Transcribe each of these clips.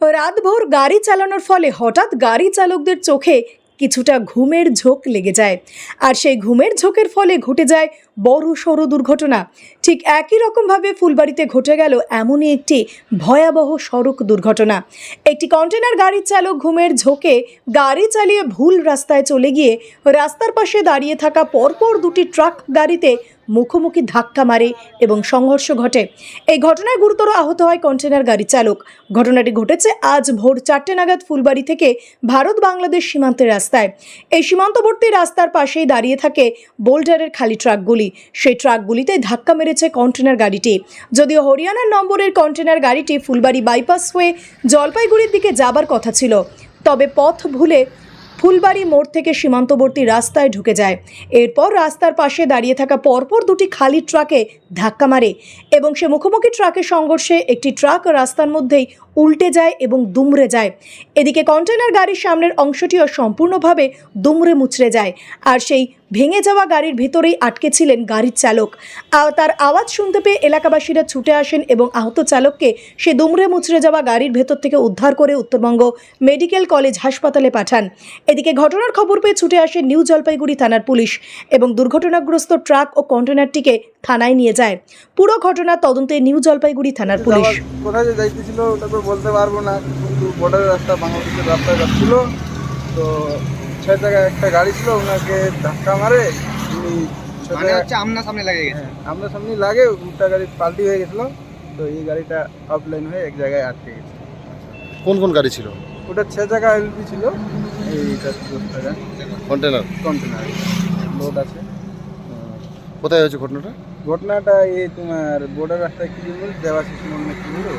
রাতভর গাড়ি চালানোর ফলে হঠাৎ গাড়ি চালকদের চোখে কিছুটা ঘুমের ঝোঁক লেগে যায়। আর সেই ঘুমের ঝোঁকের ফলে ঘটে যায় বড় সড় দুর্ঘটনা। ঠিক একই রকমভাবে ফুলবাড়িতে ঘটে গেল এমনই একটি ভয়াবহ সড়ক দুর্ঘটনা। একটি কন্টেনার গাড়ির চালক ঘুমের ঝোঁকে গাড়ি চালিয়ে ভুল রাস্তায় চলে গিয়ে রাস্তার পাশে দাঁড়িয়ে থাকা পরপর দুটি ট্রাক গাড়িতে মুখোমুখি ধাক্কা মারে এবং সংঘর্ষ ঘটে। এই ঘটনায় গুরুতর আহত হয় কন্টেনার গাড়ি চালক। ঘটনাটি ঘটেছে আজ ভোর চারটে নাগাদ ফুলবাড়ি থেকে ভারত বাংলাদেশ সীমান্তের রাস্তায়। এই সীমান্তবর্তী রাস্তার পাশেই দাঁড়িয়ে থাকে বোল্ডারের খালি ট্রাকগুলি। সেই ট্রাকগুলিতে ধাক্কা মেরেছে কন্টেনার গাড়িটি। যদিও হরিয়ানার নম্বরের কন্টেনার গাড়িটি ফুলবাড়ি বাইপাস হয়ে জলপাইগুড়ির দিকে যাবার কথা ছিল, তবে পথ ভুলে ফুলবাড়ি মোড় থেকে সীমান্তবর্তী রাস্তায় ঢুকে যায়। এরপর রাস্তার পাশে দাঁড়িয়ে থাকা পরপর দুটি খালি ট্রাকে ধাক্কা মারে এবং সে মুখোমুখি ট্রাকের সংঘর্ষে একটি ট্রাক রাস্তার মধ্যেই উল্টে যায় এবং দুমড়ে যায়। এদিকে কন্টেনার গাড়ির সামনের অংশটিও সম্পূর্ণভাবে দুমড়ে মুচড়ে যায় আর সেই ভেঙে যাওয়া গাড়ির ভিতরেই আটকে ছিলেন গাড়ির চালক। তার আওয়াজ শুনতে পেয়ে এলাকাবাসীরা ছুটে আসেন এবং আহত চালককে সে দুমড়ে মুচড়ে যাওয়া গাড়ির ভেতর থেকে উদ্ধার করে উত্তরবঙ্গ মেডিকেল কলেজ হাসপাতালে পাঠান। এদিকে ঘটনার খবর পেয়ে ছুটে আসে নিউ জলপাইগুড়ি থানার পুলিশ এবং দুর্ঘটনাগ্রস্ত ট্রাক ও কন্টেনারটিকে থানায় নিয়ে যায়। পুরো ঘটনা তদন্তে নিউ জলপাইগুড়ি থানার পুলিশ। কোথায় যে যাইতেছিল ওটা তো বলতে পারব না কিন্তু বর্ডারের রাস্তা বাংলাদেশের রাস্তায় যাচ্ছিল। তো সে জায়গায় একটা গাড়ি ছিল ওনাকে ধাক্কা মারে উনি মানে জায়গায়- হচ্ছে আমনা সামনে লাগে গেছে। হ্যাঁ আমরা সামনে লাগে উল্টা গাড়ি পাল্টি হয়ে গেছিল তো এই গাড়িটা অফলাইন হয়ে এক জায়গায় আটকে গেছে। কোন কোন গাড়ি ছিল? ওটা ছ জায়গা এলপি ছিল। এইটা টাকা কন্টেনার কন্টেনার লোড আছে। কোথায় হয়েছে ঘটনাটা? ঘটনাটা এই তোমার বর্ডার রাস্তায় কি বল দেওয়াশিস মনে কি বলব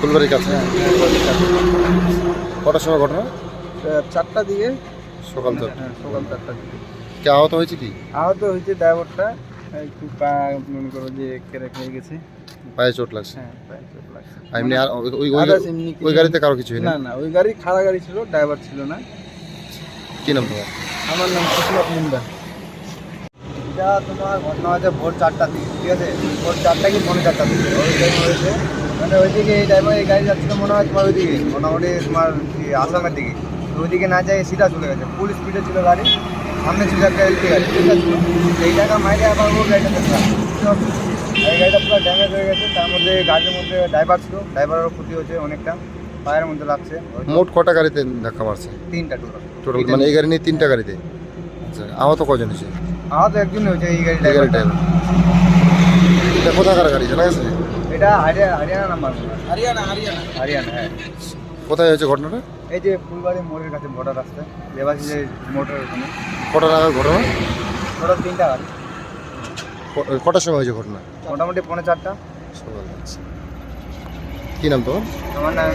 ফুলবাড়ির কাছে। কটার সময় ঘটনা? চারটা দিকে সকাল তো হ্যাঁ সকাল চারটা দিকে। কে আহত হয়েছে কি? আহত হয়েছে ড্রাইভারটা। একটু পা মনে করো যে কেরেক হয়ে গেছে। পায়ে চোট লাগছে। হ্যাঁ পায়ে চোট লাগছে। এমনি আর ওই- ওই গাড়িতে কারও কিছু না না ওই গাড়ি খাড়া গাড়ি ছিল ড্রাইভার ছিল না। কি নাম তোমার? আমার নাম কুশলক মুন্ডা। এটা তোমার ঘটনা হচ্ছে ভোর চারটার দিকে, ঠিক আছে? ভোর চারটা কি পৌনে চারটার দিকে? ওই টাইম হয়েছে। মানে ওইদিকে এই টাইমে এই গাড়ি যাচ্ছিল মনে হয় তোমার ওইদিকে, মোটামুটি তোমার আসামের দিকে। ওইদিকে না যাই সিধা চলে গেছে ফুল স্পিডে ছিল গাড়ি। সামনে ছিল একটা এলপি গাড়ি ঠিক আছে? এই টাকা মাইরে আবার ওর গাড়িটা এই গাড়িটা পুরো ড্যামেজ হয়ে গেছে, তার মধ্যে গাড়ির মধ্যে ড্রাইভার ছিল ড্রাইভারেরও ক্ষতি হয়েছে অনেকটা। পায়ের মধ্যে লাগছে। মোট কটা গাড়িতে ধাক্কা মারছে? তিনটা টোটাল টোটাল মানে এই গাড়ি নিয়ে তিনটা গাড়িতে? আচ্ছা আহত কজন হয়েছে? আহত একজন হয়েছে এই গাড়ি এই গাড়ি ড্রাইভার এটা কোথাকার গাড়ি জানা গেছে? এটা হারিয়ানা হারিয়ানা নাম্বার। হরিয়ানা হরিয়ানা। হারিয়ানা হ্যাঁ। কোথায় হয়েছে ঘটনাটা? এই যে ফুলবাড়ি মোড়ের কাছে বড় রাস্তায় দেবাসী যে মোটর ওখানে। কটা নাগাদ ঘটনা? ওটা তিনটা গাড়ি কটার সময় হয়েছে ঘটনা? মোটামুটি পৌনে চারটা। সকাল আচ্ছা। কি নাম তোমার? আমার নাম